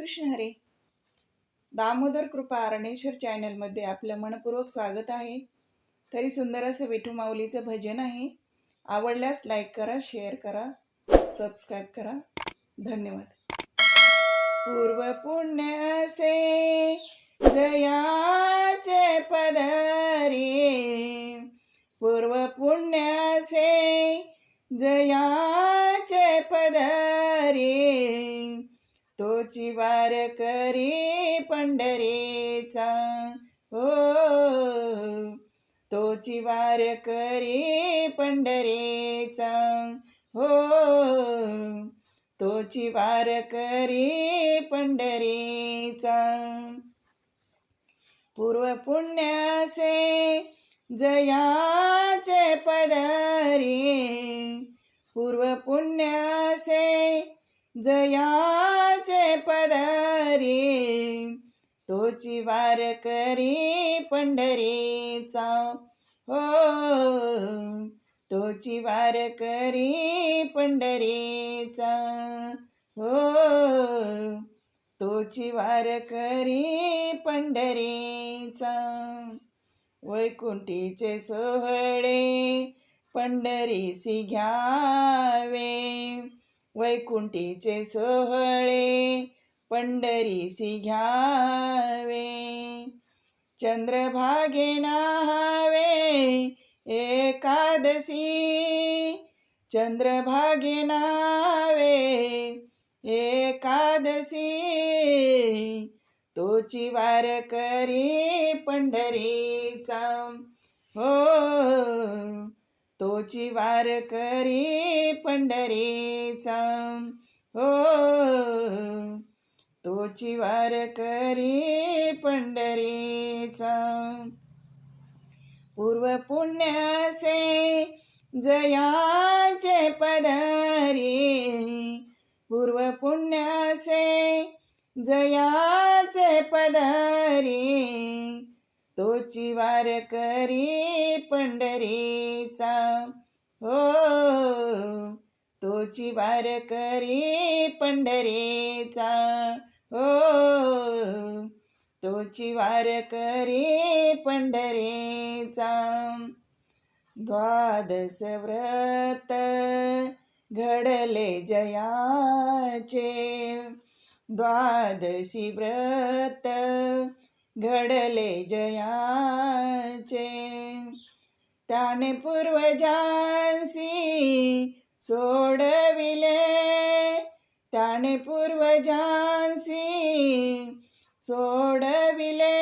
रामकृष्ण हरे. दामोदर कृपा अरणेश्वर चॅनलमध्ये आपलं मनपूर्वक स्वागत आहे. तरी सुंदर असं विठू माऊलीचं भजन आहे. आवडल्यास लाईक करा शेअर करा सबस्क्राईब करा. धन्यवाद. पूर्व पुण्य असे जयाचे पदरी पूर्व पुण्य असे जयाचे शिवार करी पंढरीचा. हो तोची वार करी पंढरीचा. हो तोची चिवार करी पंढरीचा. पूर्व पुण्यासे जयाचे पदरी. पूर्व पुण्यासे जया तोची वार करी पंढरीचा. हो तोची वार करी पंढरीचा. हो तोची वार करी पंढरीचा. वैकुंठीचे सोहळे पंढरीसी घ्यावे. वैकुंठीचे सोहळे पंढरीसी घ्यावे. चंद्रभागे नाहावे. एकादशी. चंद्रभागे नावे एकादशी. तोची वार करी पंढरीचा. हो. तोची वार करी पंढरीचा. हो. तोची वार करी पंढरीचा. पूर्व पुण्यासे जयाचे पदरी पूर्व पुण्यासे जयाचे पदरी तोची वार करी पंढरीचा. हो तोची वार करी पंढरीचा. हो तोची वार करी पंढरीचा. द्वादस व्रत घडले जयाचे. द्वादशी व्रत घडले जयाचे. त्याने पूर्वजांसी सोडविले त्याने पूर्वजांसी सोडविले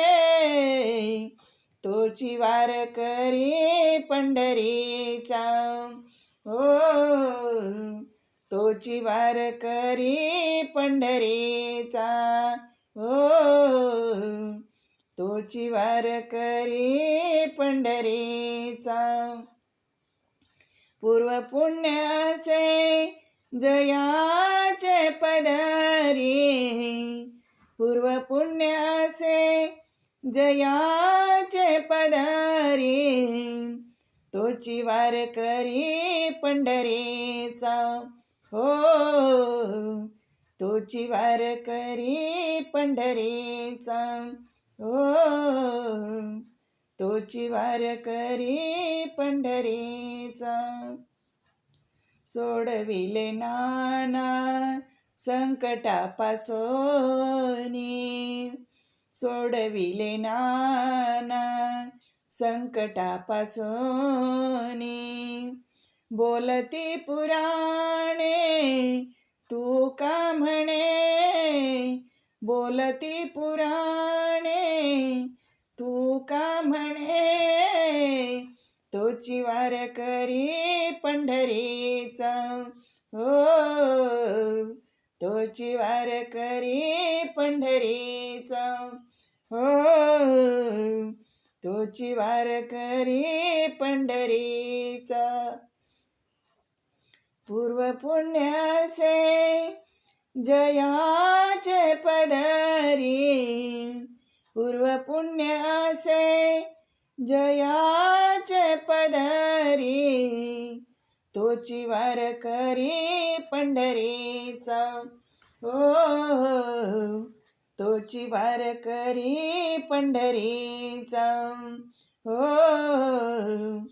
तोची वार करी पंढरीचा हो तोची वार करी पंढरीचा हो तोची वार करी पंढरीचा पूर्व पुण्यासे जयाचे पदरी पूर्व पुण्यासे जयाचे पदरी तोची वार करी पंढरीचा. हो तोची वार करी पंढरीचा. हो तोची वार करी पंढरीचा. सोडविले नाना संकटापासोनी सोडविले नाना संकटापासोनी बोलती पुराणे तू का म्हणे? बोलती पुराणे तू का म्हणे? तोची वार करी पंढरी. पंढरीचा हो तोची वार करी पंढरीचा. हो तोची वार करी पंढरीचा. पूर्व पुण्यासे जयाचे पदरी. पूर्व पुण्यासे जया तोची वार करी पंढरीचा. हो, हो, हो तोची वार करी पंढरीचा. हो, हो.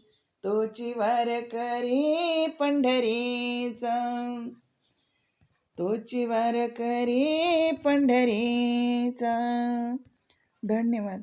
तोची वार करी पंढरीचा. तोची वार करी पंढरीचा. धन्यवाद.